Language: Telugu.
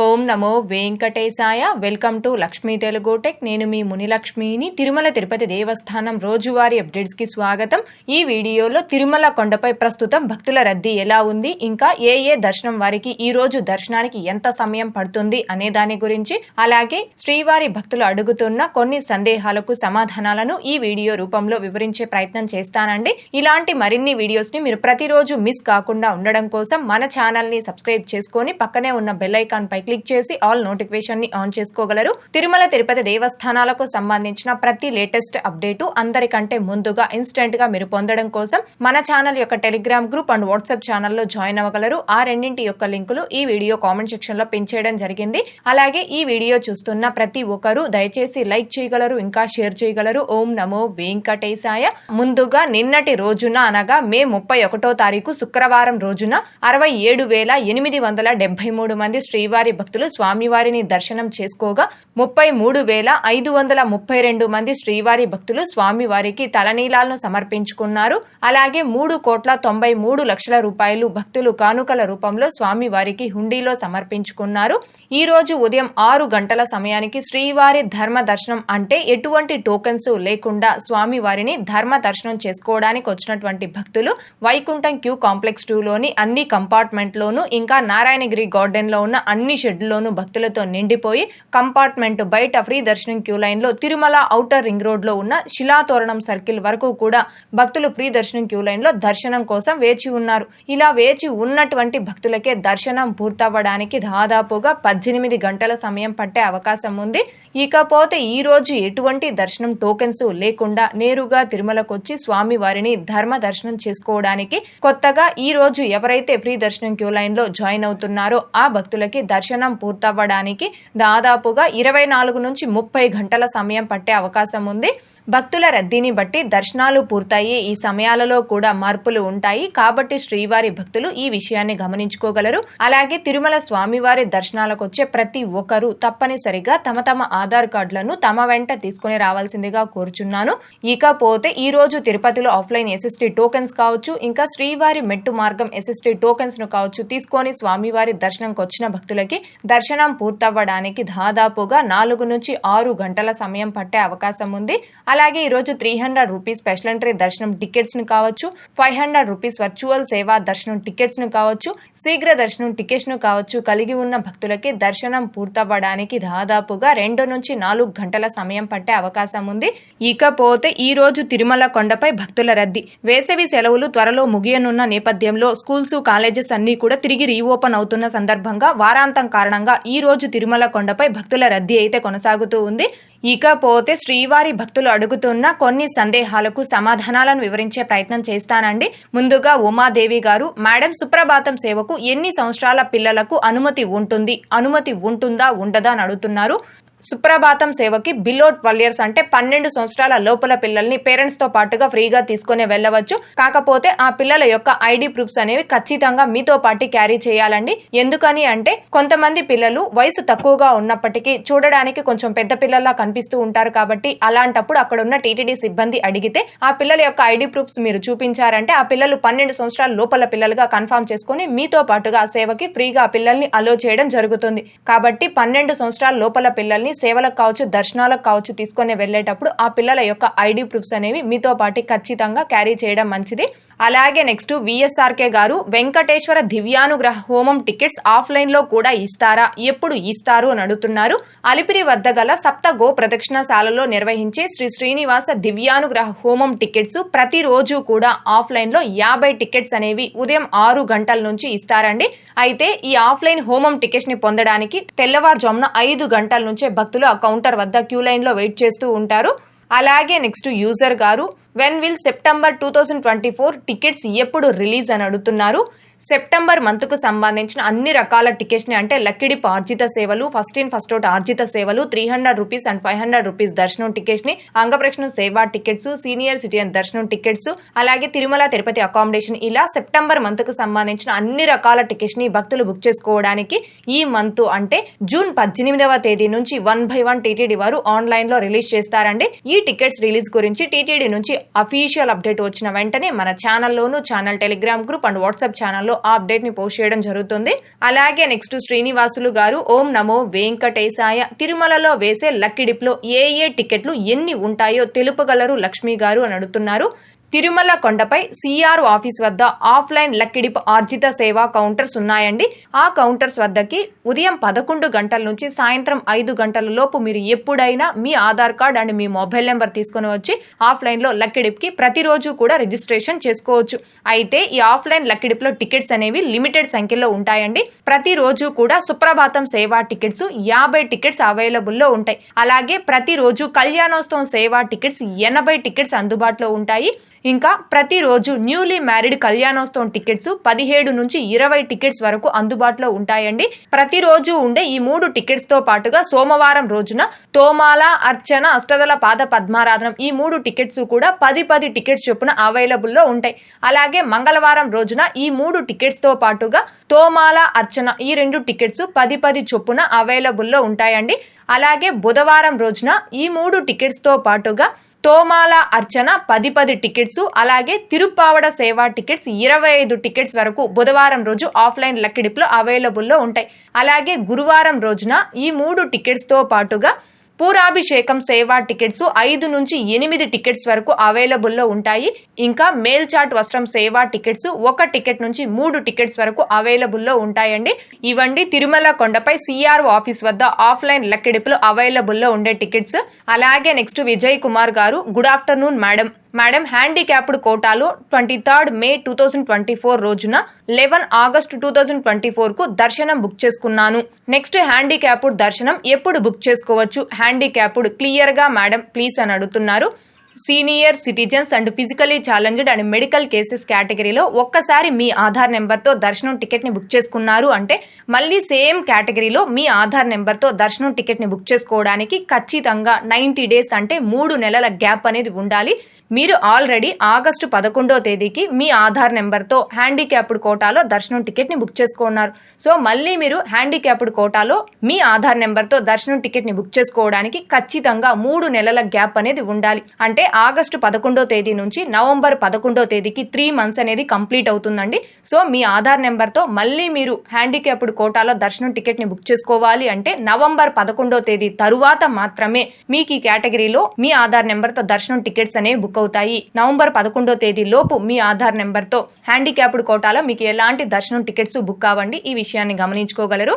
ఓం నమో వెంకటేశాయ. Welcome to Lakshmi Telugu tech. నేను మీ మునిలక్ష్మిని. తిరుమల తిరుపతి దేవస్థానం రోజువారీ అప్డేట్స్కి స్వాగతం. ఈ వీడియోలో తిరుమల కొండపై ప్రస్తుతం భక్తుల రద్దీ ఎలా ఉంది? ఇంకా ఏ ఏ దర్శనం వారికి ఈ రోజు దర్శనానికి ఎంత సమయం పడుతుంది అనే దాని గురించి అలాగే శ్రీవారి భక్తులు అడుగుతున్న కొన్ని సందేహాలకు సమాధానాలను ఈ వీడియో రూపంలో వివరించే ప్రయత్నం చేస్తానండి. ఇలాంటి మరిన్ని వీడియోస్ని మీరు ప్రతిరోజు మిస్ కాకుండా ఉండడం కోసం మన ఛానల్ని సబ్స్క్రైబ్ చేసుకొని పక్కనే ఉన్న బెల్ ఐకాన్ పై క్లిక్ చేసి ఆల్ నోటిఫికేషన్ని ఆన్ చేసుకోగలరు. తిరుమల తిరుపతి దేవస్థానాలకు సంబంధించిన ప్రతి లేటెస్ట్ అప్డేటు అందరికంటే ముందుగా ఇన్స్టెంట్గా మీరు పొందడం కోసం మన ఛానల్ యొక్క టెలిగ్రామ్ గ్రూప్ అండ్ వాట్సాప్ ఛానల్లో జాయిన్ అవ్వగలరు. ఆ రెండింటి యొక్క లింకులు ఈ వీడియో కామెంట్ సెక్షన్లో పిన్ చేయడం జరిగింది. అలాగే ఈ వీడియో చూస్తున్న ప్రతి ఒక్కరూ దయచేసి లైక్ చేయగలరు ఇంకా షేర్ చేయగలరు. ఓం నమో వెంకటేశాయ. ముందుగా నిన్నటి రోజున అనగా మే ముప్పై ఒకటో తారీఖు శుక్రవారం రోజున అరవై ఏడు వేల ఎనిమిది వందల డెబ్బై మూడు మంది శ్రీవారి భక్తులు స్వామివారిని దర్శనం చేసుకోగా ముప్పై మూడు వేల ఐదు వందల ముప్పై రెండు మంది శ్రీవారి భక్తులు స్వామివారికి తలనీలాలను సమర్పించుకున్నారు. అలాగే మూడు కోట్ల తొంభై మూడు లక్షల రూపాయలు భక్తులు కానుకల రూపంలో స్వామివారికి హుండీలో సమర్పించుకున్నారు. ఈ రోజు ఉదయం ఆరు గంటల సమయానికి శ్రీవారి ధర్మ దర్శనం అంటే ఎటువంటి టోకెన్స్ లేకుండా స్వామివారిని ధర్మ దర్శనం చేసుకోవడానికి వచ్చినటువంటి భక్తులు వైకుంఠం క్యూ కాంప్లెక్స్ టూలోని అన్ని కంపార్ట్మెంట్లోనూ ఇంకా నారాయణగిరి గార్డెన్లో ఉన్న అన్ని షెడ్లోనూ భక్తులతో నిండిపోయి కంపార్ట్మెంట్ బయట ఫ్రీ దర్శనం క్యూ లైన్లో తిరుమల ఔటర్ రింగ్ రోడ్లో ఉన్న శిలాతోరణం సర్కిల్ వరకు కూడా భక్తులు ఫ్రీ దర్శనం క్యూ లైన్లో దర్శనం కోసం వేచి ఉన్నారు. ఇలా వేచి ఉన్నటువంటి భక్తులకే దర్శనం పూర్తవ్వడానికి దాదాపుగా పద్దెనిమిది గంటల సమయం పట్టే అవకాశం ఉంది. ఇకపోతే ఈ రోజు ఎటువంటి దర్శనం టోకెన్స్ లేకుండా నేరుగా తిరుమలకు వచ్చి స్వామి వారిని ధర్మ దర్శనం చేసుకోవడానికి కొత్తగా ఈ రోజు ఎవరైతే ఫ్రీ దర్శనం క్యూ లైన్లో జాయిన్ అవుతున్నారో ఆ భక్తులకి దర్శనం పూర్తవ్వడానికి దాదాపుగా ఇరవై నాలుగు నుంచి ముప్పై గంటల సమయం పట్టే అవకాశం ఉంది. భక్తుల రద్దీని బట్టి దర్శనాలు పూర్తయ్యే ఈ సమయాలలో కూడా మార్పులు ఉంటాయి. కాబట్టి శ్రీవారి భక్తులు ఈ విషయాన్ని గమనించుకోగలరు. అలాగే తిరుమల స్వామివారి దర్శనాలకు వచ్చే ప్రతి ఒక్కరూ తప్పనిసరిగా తమ తమ ఆధార్ కార్డులను తమ వెంట తీసుకుని రావాల్సిందిగా కోరుచున్నాను. ఇకపోతే ఈ రోజు తిరుపతిలో ఆఫ్లైన్ ఎస్ఎస్టీ టోకెన్స్ కావచ్చు ఇంకా శ్రీవారి మెట్టు మార్గం ఎస్ఎస్టీ టోకెన్స్ను కావచ్చు తీసుకొని స్వామివారి దర్శనంకి వచ్చిన భక్తులకి దర్శనం పూర్తవ్వడానికి దాదాపుగా నాలుగు నుంచి ఆరు గంటల సమయం పట్టే అవకాశం ఉంది. అలాగే ఈరోజు three hundred rupees special entry దర్శనం టికెట్స్ను కావచ్చు ఫైవ్ హండ్రెడ్ రూపీస్ వర్చువల్ సేవా దర్శనం టికెట్స్ను కావచ్చు శీఘ్ర దర్శనం టికెట్స్ను కావచ్చు కలిగి ఉన్న భక్తులకి దర్శనం పూర్తవ్వడానికి దాదాపుగా రెండు నుంచి నాలుగు గంటల సమయం పట్టే అవకాశం ఉంది. ఇకపోతే ఈ రోజు తిరుమల కొండపై భక్తుల రద్దీ. వేసవి సెలవులు త్వరలో ముగియనున్న నేపథ్యంలో స్కూల్స్ కాలేజెస్ అన్నీ కూడా తిరిగి రీఓపెన్ అవుతున్న సందర్భంగా వారాంతం కారణంగా ఈ రోజు తిరుమల కొండపై భక్తుల రద్దీ అయితే కొనసాగుతూ ఉంది. ఇకపోతే శ్రీవారి భక్తులు అడుగుతున్న కొన్ని సందేహాలకు సమాధానాలను వివరించే ప్రయత్నం చేస్తానండి. ముందుగా ఉమాదేవి గారు మేడం సుప్రభాతం సేవకు ఎన్ని సంవత్సరాల పిల్లలకు అనుమతి ఉంటుంది? అనుమతి ఉంటుందా? ఉండదా? అని అడుగుతున్నారు. సుప్రభాతం సేవకి బిలో ట్వెల్వ్ ఇయర్స్ అంటే పన్నెండు సంవత్సరాల లోపల పిల్లల్ని పేరెంట్స్తో పాటుగా ఫ్రీగా తీసుకుని వెళ్ళవచ్చు. కాకపోతే ఆ పిల్లల యొక్క ఐడి ప్రూఫ్స్ అనేవి ఖచ్చితంగా మీతో పాటు క్యారీ చేయాలండి. ఎందుకని అంటే కొంతమంది పిల్లలు వయసు తక్కువగా ఉన్నప్పటికీ చూడడానికి కొంచెం పెద్ద పిల్లల్లా కనిపిస్తూ ఉంటారు కాబట్టి అలాంటప్పుడు అక్కడ ఉన్న టీటీడీ సిబ్బంది అడిగితే ఆ పిల్లల యొక్క ఐడి ప్రూఫ్స్ మీరు చూపించారంటే ఆ పిల్లలు పన్నెండు సంవత్సరాల లోపల పిల్లలుగా కన్ఫర్మ్ చేసుకుని మీతో పాటుగా ఆ సేవకి ఫ్రీగా ఆ పిల్లల్ని అలో చేయడం జరుగుతుంది. కాబట్టి పన్నెండు సంవత్సరాల లోపల పిల్లల్ని సేవలకు కావచ్చు దర్శనాలకు కావచ్చు తీసుకొని వెళ్ళేటప్పుడు ఆ పిల్లల యొక్క ఐడి ప్రూఫ్స్ అనేవి మీతో పాటు ఖచ్చితంగా క్యారీ చేయడం మంచిది. అలాగే నెక్స్ట్ విఎస్ఆర్కే గారు వెంకటేశ్వర దివ్యానుగ్రహ హోమం టికెట్స్ ఆఫ్లైన్లో కూడా ఇస్తారా? ఎప్పుడు ఇస్తారు అని అడుగుతున్నారు. అలిపిరి వద్ద గల సప్త గో ప్రదక్షిణశాలలో నిర్వహించే శ్రీ శ్రీనివాస దివ్యానుగ్రహ హోమం టికెట్స్ ప్రతిరోజు కూడా ఆఫ్లైన్లో యాభై టికెట్స్ అనేవి ఉదయం ఆరు గంటల నుంచి ఇస్తారండి. అయితే ఈ ఆఫ్లైన్ హోమం టికెట్స్ని పొందడానికి తెల్లవారుజామున ఐదు గంటల నుంచే భక్తులు ఆ కౌంటర్ వద్ద క్యూ లైన్లో వెయిట్ చేస్తూ ఉంటారు. అలాగే నెక్స్ట్ యూజర్ గారు when will September two thousand twenty four tickets ఎప్పుడు రిలీజ్ అని అడుగుతున్నారు? సెప్టెంబర్ మంత్కు సంబంధించిన అన్ని రకాల టికెట్స్ని అంటే లక్కిడిప్ ఆర్జిత సేవలు ఫస్ట్ ఇన్ ఫస్ట్ అవుట్ ఆర్జిత సేవలు three hundred rupees and five hundred rupees దర్శనం టికెట్స్ని అంగప్రక్షణ సేవా టికెట్స్ సీనియర్ సిటిజన్ దర్శనం టికెట్స్ అలాగే తిరుమల తిరుపతి అకామిడేషన్ ఇలా సెప్టెంబర్ మంత్కు సంబంధించిన అన్ని రకాల టికెట్స్ని భక్తులు బుక్ చేసుకోవడానికి ఈ మంత్ అంటే జూన్ పద్దెనిమిదవ తేదీ నుంచి వన్ బై వన్ టీటీడీ వారు ఆన్లైన్లో రిలీజ్ చేస్తారండి. ఈ టికెట్స్ రిలీజ్ గురించి టీటీడీ నుంచి అఫీషియల్ అప్డేట్ వచ్చిన వెంటనే మన ఛానల్లోనూ channel Telegram group and WhatsApp ఛానల్లో ఆ అప్డేట్ని పోస్ట్ చేయడం జరుగుతుంది. అలాగే నెక్స్ట్ శ్రీనివాసులు గారు ఓం నమో వెంకటేశాయ తిరుమలలో వేసే లక్కీ డిప్లో ఏ ఏ టికెట్లు ఎన్ని ఉంటాయో తెలుపగలరు లక్ష్మి గారు అని అడుగుతున్నారు. తిరుమల కొండపై సిఆర్ ఆఫీస్ వద్ద ఆఫ్లైన్ లక్కిడిపు ఆర్జిత సేవా కౌంటర్స్ ఉన్నాయండి. ఆ కౌంటర్స్ వద్దకి ఉదయం పదకొండు గంటల నుంచి సాయంత్రం ఐదు గంటల లోపు మీరు ఎప్పుడైనా మీ ఆధార్ కార్డ్ అండ్ మీ మొబైల్ నెంబర్ తీసుకొని వచ్చి ఆఫ్లైన్లో ప్రతిరోజు కూడా రిజిస్ట్రేషన్ చేసుకోవచ్చు. అయితే ఈ ఆఫ్లైన్ లక్కిడిప్లో టికెట్స్ అనేవి లిమిటెడ్ సంఖ్యలో ఉంటాయండి. ప్రతిరోజు కూడా సుప్రభాతం సేవా టికెట్స్ యాభై టికెట్స్ అవైలబుల్లో ఉంటాయి. అలాగే ప్రతిరోజు కళ్యాణోత్సవం సేవా టికెట్స్ ఎనభై టికెట్స్ అందుబాటులో ఉంటాయి. ఇంకా ప్రతిరోజు న్యూలీ మ్యారీడ్ కళ్యాణోత్సవం టికెట్స్ పదిహేడు నుంచి ఇరవై టికెట్స్ వరకు అందుబాటులో ఉంటాయండి. ప్రతిరోజు ఉండే ఈ మూడు టికెట్స్తో పాటుగా సోమవారం రోజున తోమాల అర్చన అష్టదల పాద పద్మారాధనం ఈ మూడు టికెట్స్ కూడా పది పది టికెట్స్ చొప్పున అవైలబుల్లో ఉంటాయి. అలాగే మంగళవారం రోజున ఈ మూడు టికెట్స్తో పాటుగా తోమాల అర్చన ఈ రెండు టికెట్స్ పది పది చొప్పున అవైలబుల్లో ఉంటాయండి. అలాగే బుధవారం రోజున ఈ మూడు టికెట్స్తో పాటుగా తోమాల అర్చన పది పది టికెట్స్ అలాగే తిరుప్పావడ సేవా టికెట్స్ ఇరవై ఐదు టికెట్స్ వరకు బుధవారం రోజు ఆఫ్లైన్ లక్కిడిప్లో అవైలబుల్లో ఉంటాయి. అలాగే గురువారం రోజున ఈ మూడు టికెట్స్తో పాటుగా పూరాభిషేకం సేవా టికెట్స్ ఐదు నుంచి ఎనిమిది టికెట్స్ వరకు అవైలబుల్లో ఉంటాయి. ఇంకా మేల్చాట్ వస్త్రం సేవా టికెట్స్ ఒక టికెట్ నుంచి మూడు టికెట్స్ వరకు అవైలబుల్లో ఉంటాయండి. ఇవండి తిరుమల కొండపై సిఆర్ఓ ఆఫీస్ వద్ద ఆఫ్లైన్ లెక్కెడిపులు అవైలబుల్లో ఉండే టికెట్స్. అలాగే నెక్స్ట్ విజయ్ కుమార్ గారు good afternoon madam. Madam handicapped కోటాలో twenty third May two thousand twenty four రోజున eleven August two thousand twenty ఫోర్కు దర్శనం బుక్ చేసుకున్నాను. నెక్స్ట్ హ్యాండిక్యాప్డ్ దర్శనం ఎప్పుడు బుక్ చేసుకోవచ్చు? హ్యాండిక్యాప్డ్ క్లియర్గా మేడం ప్లీజ్ అని అడుగుతున్నారు. Senior citizens and physically challenged and medical cases కేటగిరీలో ఒక్కసారి మీ ఆధార్ నెంబర్తో దర్శనం టికెట్ని బుక్ చేసుకున్నారు అంటే మళ్ళీ సేమ్ కేటగిరీలో మీ ఆధార్ నెంబర్తో దర్శనం టికెట్ని బుక్ చేసుకోవడానికి ఖచ్చితంగా నైంటీ డేస్ అంటే మూడు నెలల గ్యాప్ అనేది ఉండాలి. మీరు ఆల్రెడీ ఆగస్టు పదకొండో తేదీకి మీ ఆధార్ నెంబర్తో హ్యాండిక్యాప్డ్ కోటాలో దర్శనం టికెట్ని బుక్ చేసుకున్నారు. సో మళ్ళీ మీరు హ్యాండిక్యాప్డ్ కోటాలో మీ ఆధార్ నెంబర్తో దర్శనం టికెట్ని బుక్ చేసుకోవడానికి ఖచ్చితంగా మూడు నెలల గ్యాప్ అనేది ఉండాలి. అంటే ఆగస్టు పదకొండో తేదీ నుంచి నవంబర్ పదకొండో తేదీకి త్రీ మంత్స్ అనేది కంప్లీట్ అవుతుందండి. సో మీ ఆధార్ నెంబర్తో మళ్ళీ మీరు హ్యాండిక్యాప్డ్ కోటాలో దర్శనం టికెట్ని బుక్ చేసుకోవాలి అంటే నవంబర్ పదకొండో తేదీ తరువాత మాత్రమే మీకు ఈ కేటగిరీలో మీ ఆధార్ నెంబర్తో దర్శనం టికెట్స్ అనేవి బుక్ అవుతాయి. నవంబర్ పదకొండో తేదీ లోపు మీ ఆధార్ నెంబర్తో హ్యాండిక్యాప్డ్ కోటాలో మీకు ఎలాంటి దర్శనం టికెట్స్ బుక్ కావండి ఈ విషయాన్ని గమనించుకోగలరు.